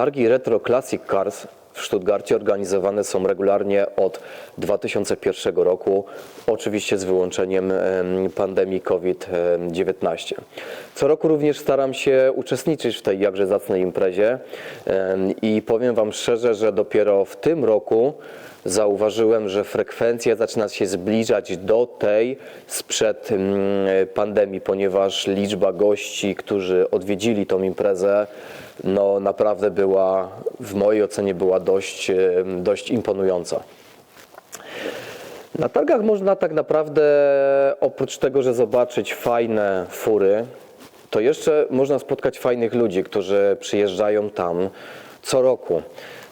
Targi Retro Classic Cars w Stuttgarcie organizowane są regularnie od 2001 roku, oczywiście z wyłączeniem em, pandemii COVID-19. Co roku również staram się uczestniczyć w tej jakże zacnej imprezie i powiem Wam szczerze, że dopiero w tym roku zauważyłem, że frekwencja zaczyna się zbliżać do tej sprzed mm, pandemii, ponieważ liczba gości, którzy odwiedzili tą imprezę, no naprawdę była, w mojej ocenie była dość, em, dość imponująca. Na targach można tak naprawdę, oprócz tego, że zobaczyć fajne fury, to jeszcze można spotkać fajnych ludzi, którzy przyjeżdżają tam co roku.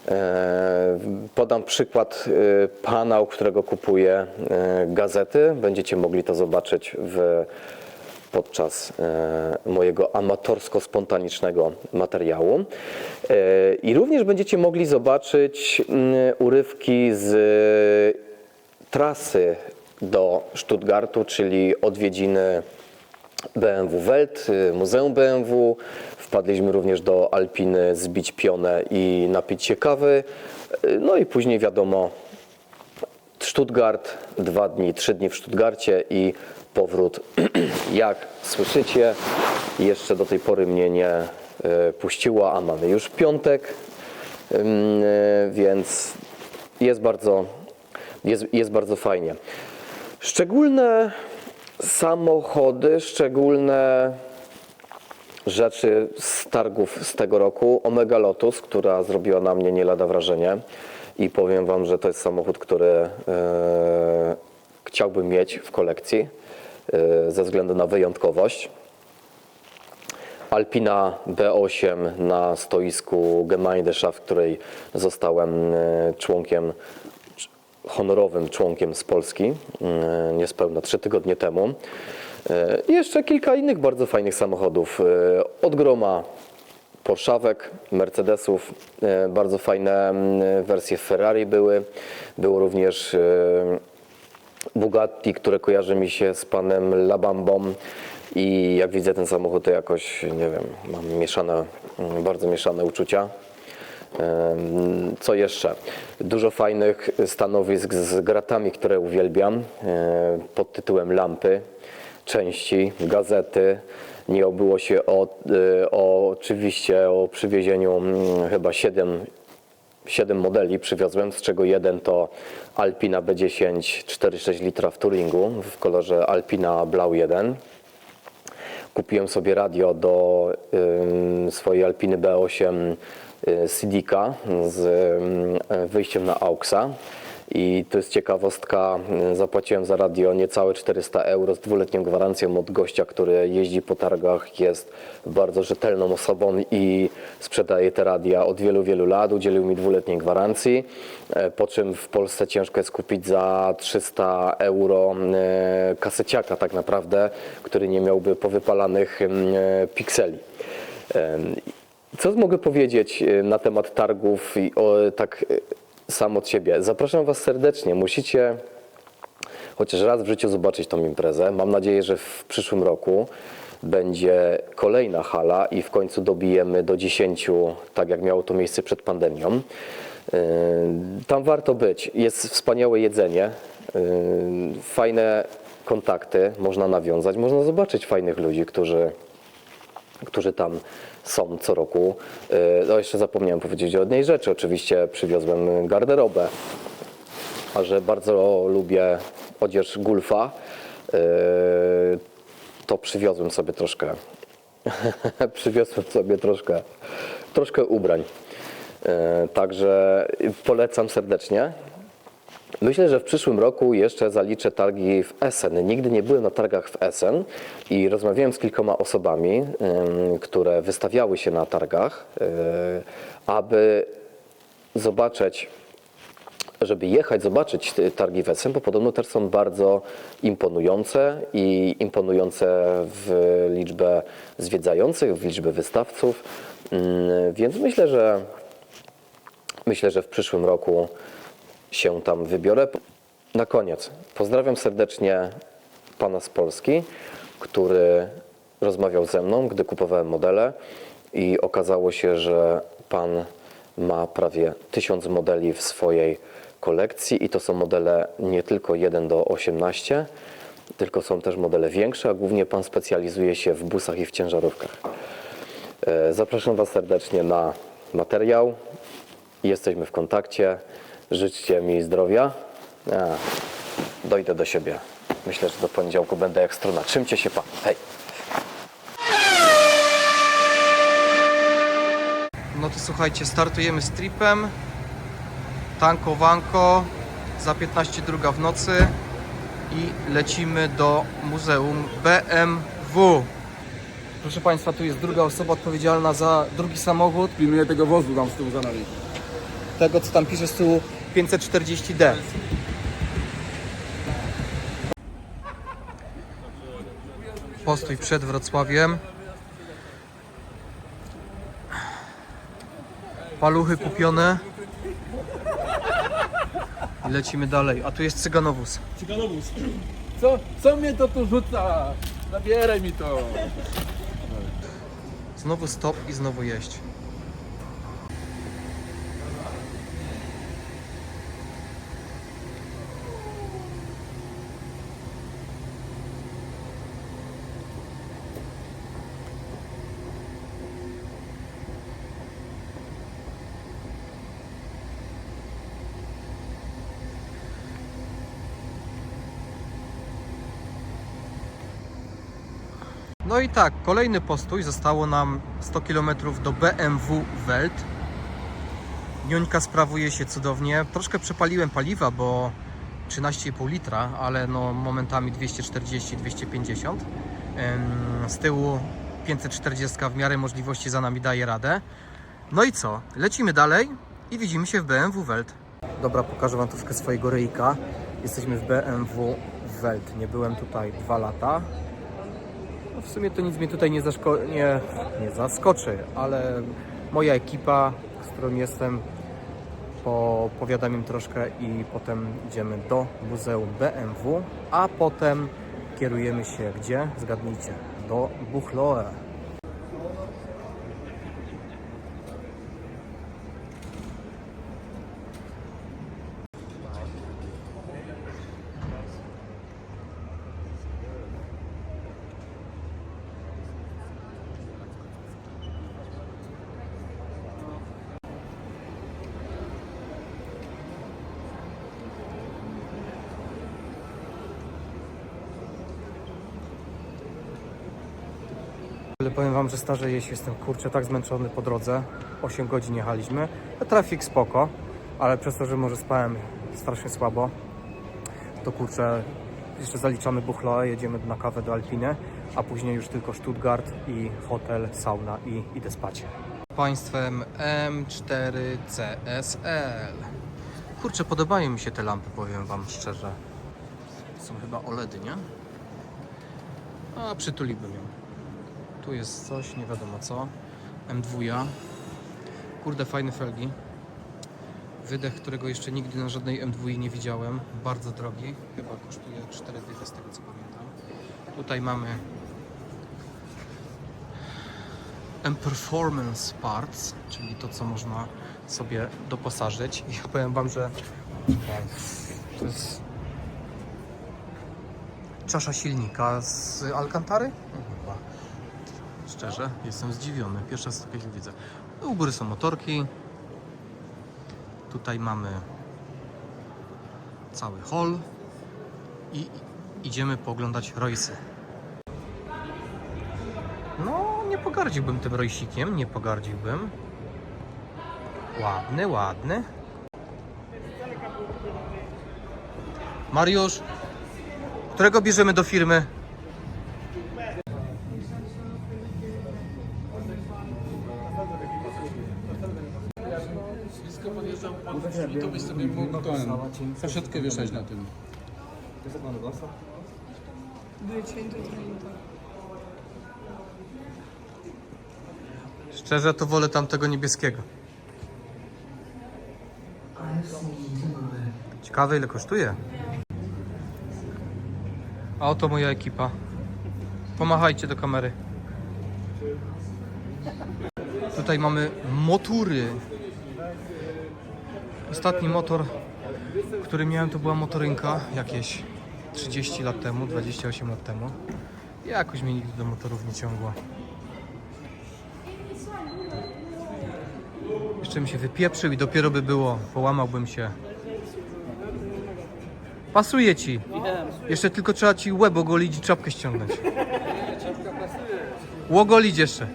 E, Podam przykład e, pana, u którego kupuję e, gazety. Będziecie mogli to zobaczyć w, podczas mojego amatorsko-spontanicznego materiału. I również będziecie mogli zobaczyć mm, urywki z trasy do Stuttgartu, czyli odwiedziny BMW Welt, Muzeum BMW. Wpadliśmy również do Alpiny zbić pionę i napić się kawy. No i później wiadomo, Stuttgart, dwa dni, trzy dni w Stuttgarcie i powrót. Jak słyszycie, jeszcze do tej pory mnie nie y, puściła, a mamy już piątek, Ym, y, więc jest bardzo, jest, jest bardzo fajnie. Szczególne samochody, szczególne rzeczy z targów z tego roku. Omega Lotus, która zrobiła na mnie nie lada wrażenie i powiem Wam, że to jest samochód, który e, chciałbym mieć w kolekcji e, ze względu na wyjątkowość. Alpina B8 na stoisku Gemeindeschaft, której zostałem e, członkiem, honorowym członkiem z Polski niespełna trzy tygodnie temu. E, I jeszcze kilka innych bardzo fajnych samochodów. E, Od groma Porszawek, Mercedesów, e, bardzo fajne mm, wersje Ferrari były. Było również Bugatti, które kojarzy mi się z panem Labambą i jak widzę ten samochód, to jakoś, nie wiem, mam mieszane, mm, bardzo mieszane uczucia. Em, Co jeszcze? Dużo fajnych stanowisk z gratami, które uwielbiam, pod tytułem lampy, części, gazety. Nie obyło się o, e, o oczywiście o przywiezieniu mm, chyba 7 7 modeli przywiozłem, z czego jeden to Alpina B10 4,6 litra w Touringu w kolorze Alpina Blau 1. Kupiłem sobie radio do ym, swojej Alpiny B8 y, Sidika z ym, wyjściem na AUXa. I to jest ciekawostka, zapłaciłem za radio niecałe 400 euro z dwuletnią gwarancją od gościa, który jeździ po targach, jest bardzo rzetelną osobą i sprzedaje te radia od wielu, wielu lat. Udzielił mi dwuletniej gwarancji, e, po czym w Polsce ciężko jest kupić za 300 euro e, kaseciaka tak naprawdę, który nie miałby powypalanych em, e, pikseli. Co mogę powiedzieć na temat targów tak sam od siebie? Zapraszam Was serdecznie. Musicie chociaż raz w życiu zobaczyć tą imprezę. Mam nadzieję, że w przyszłym roku będzie kolejna hala i w końcu dobijemy do 10, tak jak miało to miejsce przed pandemią. Yy, Tam warto być. Jest wspaniałe jedzenie, yy, fajne kontakty można nawiązać, można zobaczyć fajnych ludzi, którzy którzy tam są co roku. Yy, No jeszcze zapomniałem powiedzieć o jednej rzeczy. Oczywiście przywiozłem garderobę, a że bardzo lubię odzież Gulfa, yy, to przywiozłem sobie troszkę przywiozłem sobie troszkę, troszkę ubrań. Yy, Także polecam serdecznie. Myślę, że w przyszłym roku jeszcze zaliczę targi w Essen. Nigdy nie byłem na targach w Essen i rozmawiałem z kilkoma osobami, które wystawiały się na targach, yy, aby zobaczyć, żeby jechać, zobaczyć targi w Essen, bo podobno też są bardzo imponujące i imponujące w liczbę zwiedzających, w liczbę wystawców. Ym, Więc myślę, że myślę, że w przyszłym roku się tam wybiorę. Na koniec pozdrawiam serdecznie pana z Polski, który rozmawiał ze mną, gdy kupowałem modele i okazało się, że pan ma prawie 1000 modeli w swojej kolekcji i to są modele nie tylko 1 do 18, tylko są też modele większe, a głównie Pan specjalizuje się w busach i w ciężarówkach. E, Zapraszam Was serdecznie na materiał. Jesteśmy w kontakcie. Życzcie mi zdrowia. A, dojdę do siebie. Myślę, że do poniedziałku będę jak strona. Trzymcie się Pan. Hej! No to słuchajcie, startujemy z tripem. Tankowanko. Za 15 druga w nocy. I lecimy do Muzeum BMW. Proszę Państwa, tu jest druga osoba odpowiedzialna za drugi samochód. Pilnuję tego wozu tam z tyłu za nami. Tego, co tam pisze z tyłu 540D. Postój przed Wrocławiem. Paluchy kupione. I lecimy dalej. A tu jest cyganowóz. Cyganowóz. Co, co mnie to tu rzuca? Zabieraj mi to. Znowu stop i znowu jeść. No i tak, kolejny postój. Zostało nam 100 km do BMW Welt. Niuńka sprawuje się cudownie. Troszkę przepaliłem paliwa, bo 13,5 litra, ale no momentami 240-250. Ym, Z tyłu 540 w miarę możliwości za nami daje radę. No i co? Lecimy dalej i widzimy się w BMW Welt. Dobra, pokażę Wam troszkę swojego ryjka. Jesteśmy w BMW Welt. Nie byłem tutaj dwa lata. No w sumie to nic mnie tutaj nie, zaszko- nie, nie zaskoczy, ale moja ekipa, z którą jestem, popowiadam im troszkę i potem idziemy do Muzeum BMW, a potem kierujemy się gdzie? Zgadnijcie, do Buchloe. Ale powiem Wam, że starzeję się, jestem kurczę tak zmęczony po drodze. 8 godzin jechaliśmy. Trafik spoko, ale przez to, że może spałem strasznie słabo, to kurczę, jeszcze zaliczamy Buchloe, jedziemy na kawę do Alpiny, a później już tylko Stuttgart i hotel, sauna i idę spać. Państwem M4CSL. Kurczę, podobają mi się te lampy, powiem Wam szczerze. Są chyba OLEDy, nie? A przytuliłbym ją. Tu jest coś, nie wiadomo co. M2. Kurde, fajne felgi. Wydech, którego jeszcze nigdy na żadnej M2 nie widziałem. Bardzo drogi. Chyba kosztuje 4 dychy z tego co pamiętam. Tutaj mamy M Performance Parts, czyli to co można sobie doposażyć. I ja powiem Wam, że to jest czasza silnika z Alcantary? Szczerze, jestem zdziwiony. Pierwszy raz takiego widzę. U góry są motorki. Tutaj mamy cały hall i idziemy pooglądać rojsy. No, nie pogardziłbym tym rojsikiem, nie pogardziłbym. Ładny, ładny. Mariusz, którego bierzemy do firmy? Saszetkę wieszać na tym. Szczerze to wolę tamtego niebieskiego. Ciekawe ile kosztuje. A oto moja ekipa. Pomachajcie do kamery. Tutaj mamy motury. Ostatni motor, który miałem, to była motorynka jakieś 30 lat temu, 28 lat temu. Jakoś mnie nigdy do motorów nie ciągło. Jeszcze mi się wypieprzył i dopiero by było, połamałbym się. Pasuje ci. Jeszcze tylko trzeba ci łeb ogolić i czapkę ściągnąć. Łogolić jeszcze.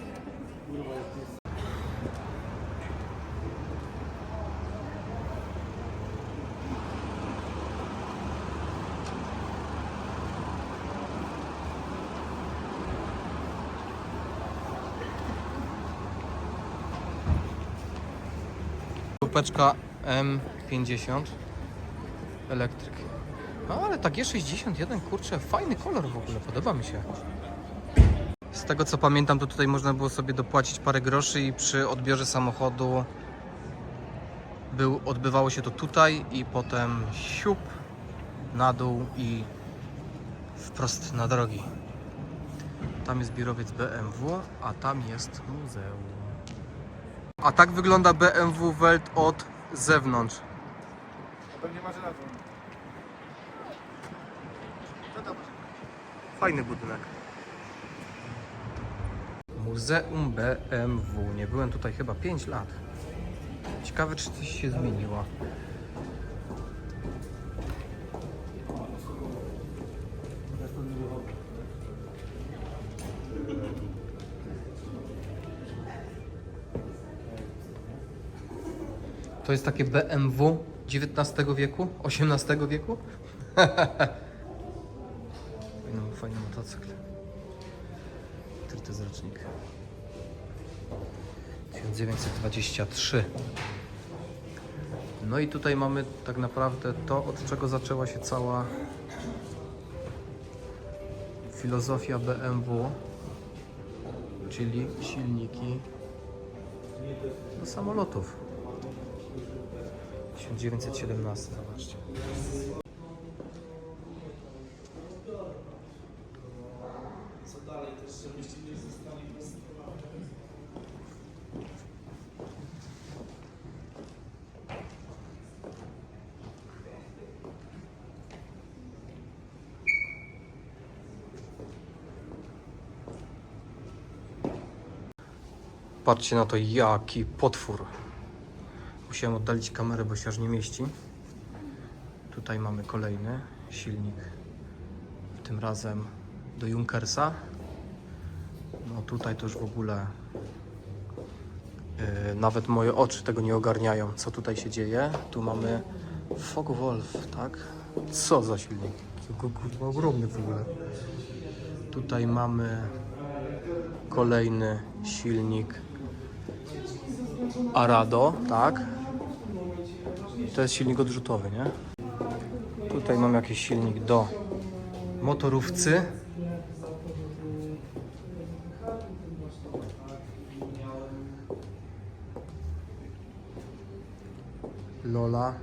Grupeczka M50 elektryk. No ale ta G61, kurczę, fajny kolor w ogóle, podoba mi się. Z tego co pamiętam, to tutaj można było sobie dopłacić parę groszy i przy odbiorze samochodu był, odbywało się to tutaj i potem siup na dół i wprost na drogi. Tam jest biurowiec BMW, a tam jest muzeum. A tak wygląda BMW Welt od zewnątrz. Pewnie masz rację. Fajny budynek. Muzeum BMW. Nie byłem tutaj chyba 5 lat. Ciekawe, czy coś się zmieniło. To jest takie BMW XIX wieku? XVIII wieku? Fajny, fajny motocykl. Który to jest rocznik? 1923. No i tutaj mamy tak naprawdę to, od czego zaczęła się cała filozofia BMW, czyli silniki do samolotów. 1917, zobaczcie. Patrzcie na to, jaki potwór. Musiałem oddalić kamerę, bo się aż nie mieści. Tutaj mamy kolejny silnik. Tym razem do Junkersa. No tutaj to już w ogóle yy, nawet moje oczy tego nie ogarniają, co tutaj się dzieje. Tu mamy Focke-Wulf, tak? Co za silnik? Kurwa, ogromny w ogóle. Tutaj mamy kolejny silnik Arado, tak? To jest silnik odrzutowy, nie? Tutaj mam jakiś silnik do motorówcy. Lola.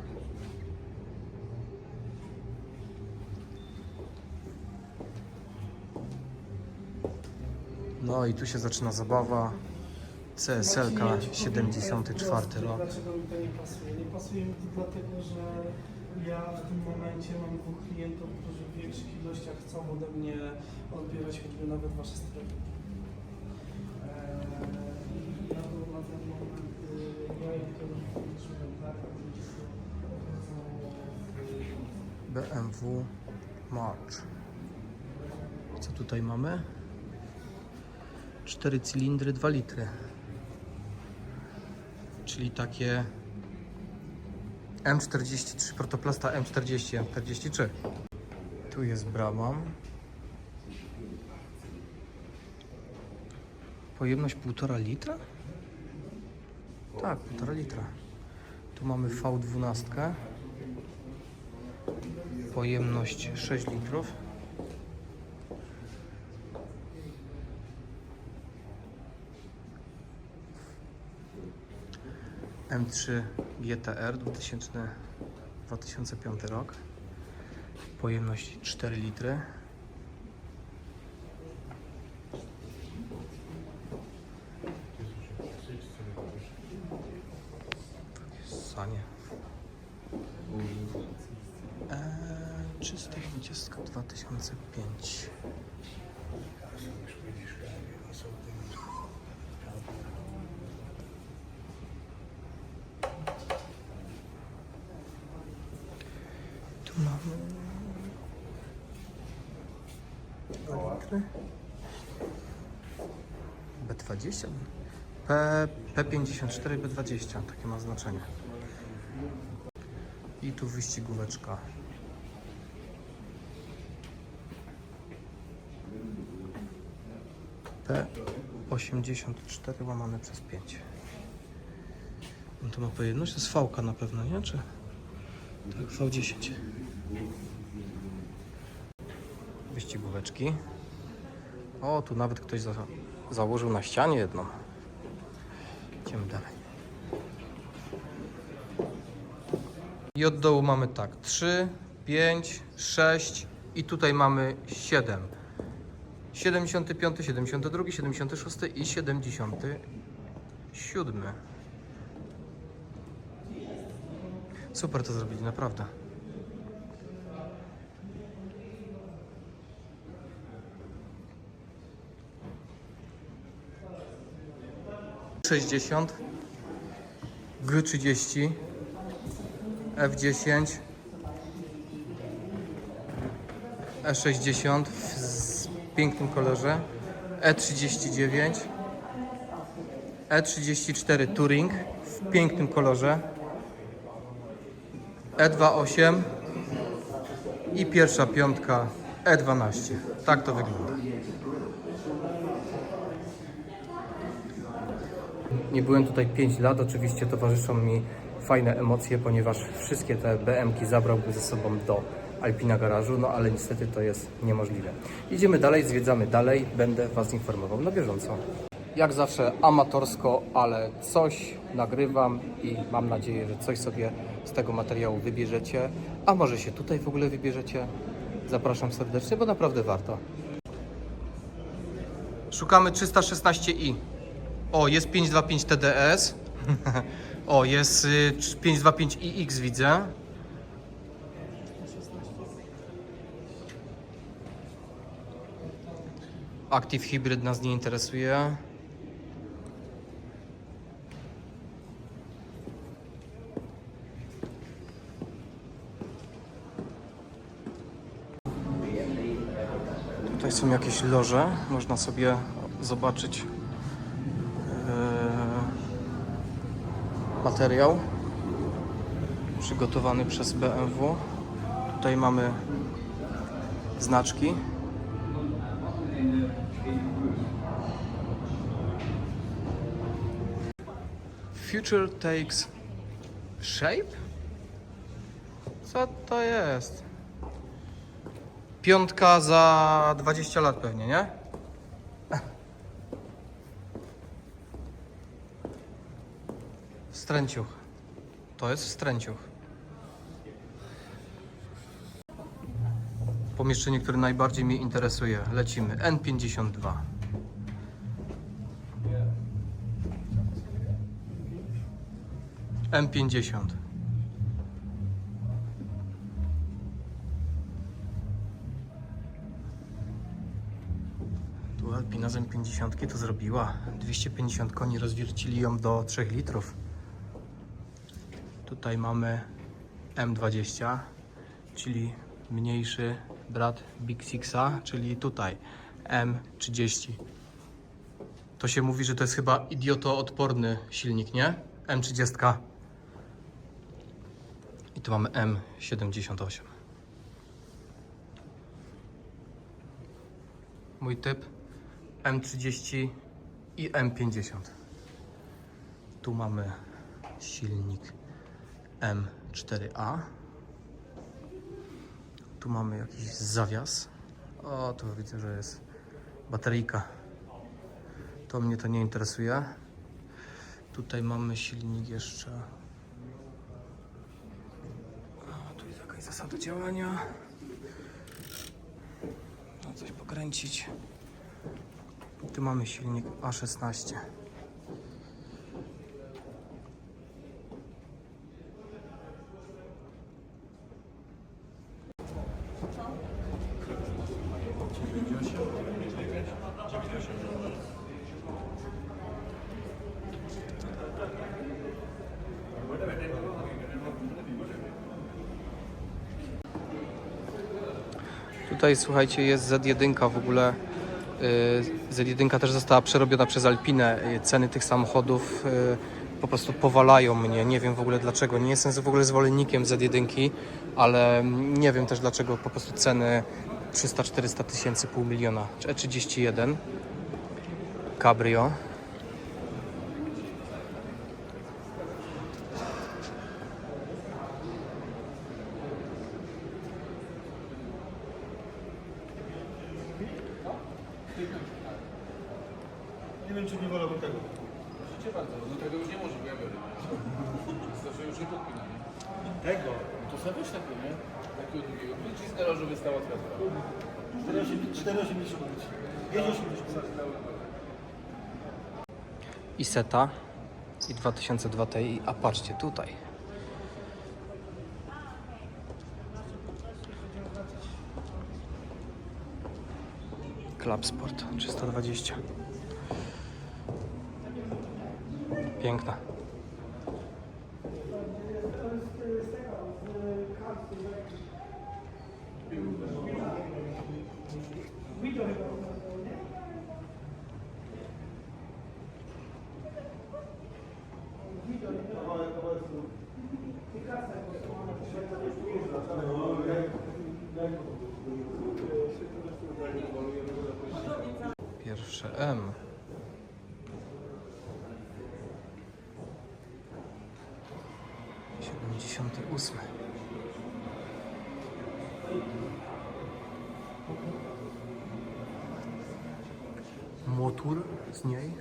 No i tu się zaczyna zabawa. CSL 74 rok. Dlaczego mi to nie pasuje? Nie pasuje mi to dlatego, że ja w tym momencie mam dwóch klientów, którzy w większych ilościach chcą ode mnie odbierać choćby nawet wasze strefy. Eee, I na, to, na ten moment y, ja ich to tak? A ludzie to BMW March. Co tutaj mamy? Cztery cylindry, 2 litry. Czyli takie M43, protoplasta M40, M43. Tu jest Brabham. Pojemność 1,5 litra? Tak, 1,5 litra. Tu mamy V12. Pojemność 6 litrów. M3 GTR 2000, 2005 rok. Pojemność 4 litry. Sanie. 320 2005. Tu mamy dwa litry. B20? P, P54, B20, takie ma znaczenie. I tu wyścigóweczka. P84 łamane przez 5. No to ma pojemność, to jest V na pewno, nie? Czy? Tak, V10. Wyścigóweczki. O, tu nawet ktoś za, założył na ścianie jedną. Idziemy dalej. I od dołu mamy tak 3, 5, 6 i tutaj mamy 7. 75, 72, 76 i 77. Super to zrobili, naprawdę. Sześćdziesiąt, G trzydzieści, F dziesięć, E sześćdziesiąt w pięknym kolorze, E trzydzieści dziewięć, E trzydzieści cztery Touring w pięknym kolorze, E28 i pierwsza piątka E12. Tak to wygląda. Nie byłem tutaj 5 lat, oczywiście towarzyszą mi fajne emocje, ponieważ wszystkie te BM-ki zabrałbym ze sobą do Alpina Garażu, no ale niestety to jest niemożliwe. Idziemy dalej, zwiedzamy dalej, będę Was informował na bieżąco. Jak zawsze amatorsko, ale coś nagrywam i mam nadzieję, że coś sobie z tego materiału wybierzecie, a może się tutaj w ogóle wybierzecie. Zapraszam serdecznie, bo naprawdę warto. Szukamy 316i. O, jest 525 TDS. o, jest y, 525iX widzę. Active Hybrid nas nie interesuje. Tutaj są jakieś loże, można sobie zobaczyć yy, materiał przygotowany przez BMW. Tutaj mamy znaczki. Future takes shape? Co to jest? Piątka za 20 lat pewnie, nie? Stręciuch. To jest stręciuch. Pomieszczenie, które najbardziej mnie interesuje. Lecimy. N52. M50. Tu Alpina z M50 to zrobiła. 250 koni rozwiercili ją do 3 litrów. Tutaj mamy M20, czyli mniejszy brat Big Sixa, czyli tutaj M30. To się mówi, że to jest chyba idiotoodporny silnik, nie? M30. I tu mamy M78. Mój typ M30 i M50. Tu mamy silnik M4A. Tu mamy jakiś zawias. O, tu widzę, że jest bateryjka. To mnie to nie interesuje. Tutaj mamy silnik jeszcze. O, tu jest jakaś zasada działania. No, coś pokręcić. Tu mamy silnik A16. Tutaj słuchajcie, jest Z1 w ogóle. y, Z1 też została przerobiona przez Alpinę. Y, Ceny tych samochodów y, po prostu powalają mnie. Nie wiem w ogóle dlaczego. Nie jestem w ogóle zwolennikiem Z1, ale nie wiem też dlaczego po prostu ceny 300-400 tysięcy, pół miliona. Czy E31 Cabrio. Nie wiem, czy nie wolałbym tego. Proszę bardzo, no tego już nie może, bo ja biorę. Zawsze już nie podpina, nie? Tego. To sobie weź takiego, nie? Takiego drugiego. Przycisk garażowy stała twierdza. 4,80. 5,80. i Seta i 2002 Ti, a patrzcie tutaj. Club Sport 320. Piękna. Pierwsze M. Siedemdziesiąty ósmy. Motor z niej.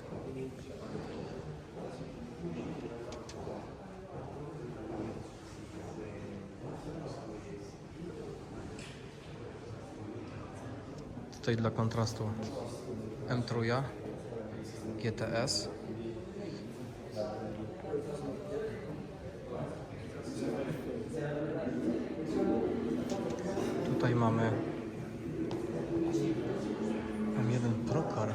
Tutaj dla kontrastu M3 GTS. Tutaj mamy M1 Procar.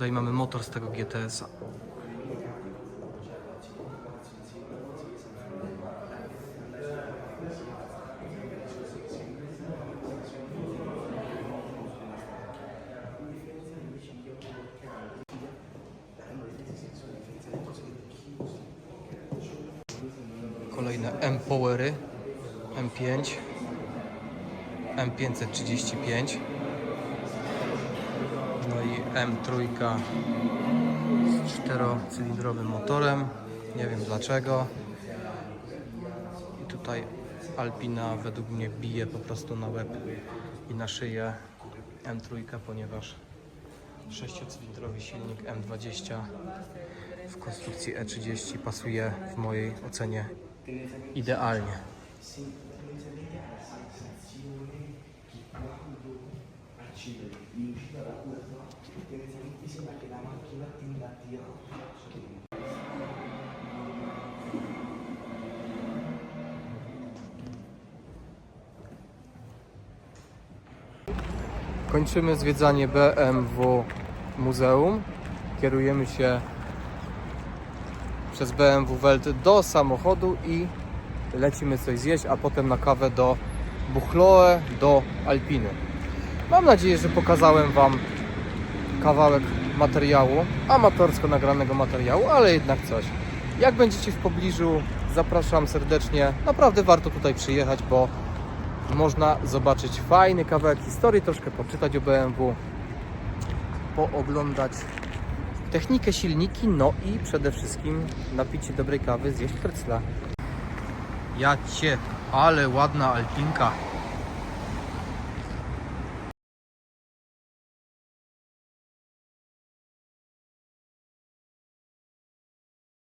Tutaj mamy motor z tego GTS-a. Kolejne M-Powery M5 M535 No i M3 z czterocylindrowym motorem nie wiem dlaczego i tutaj Alpina według mnie bije po prostu na łeb i na szyję M3 ponieważ sześciocylindrowy silnik M20 w konstrukcji E30 pasuje w mojej ocenie idealnie. Kończymy zwiedzanie BMW Muzeum. Kierujemy się przez BMW Welt do samochodu i lecimy coś zjeść, a potem na kawę do Buchloe, do Alpiny. Mam nadzieję, że pokazałem Wam kawałek materiału, amatorsko nagranego materiału, ale jednak coś. Jak będziecie w pobliżu, zapraszam serdecznie. Naprawdę warto tutaj przyjechać, bo można zobaczyć fajny kawałek historii, troszkę poczytać o BMW, pooglądać technikę silniki, no i przede wszystkim napić się dobrej kawy, zjeść krecla. Ja cię, ale ładna alpinka.